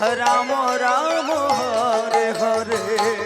Ram Ram Hare Hare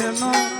Krishna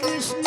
Krishna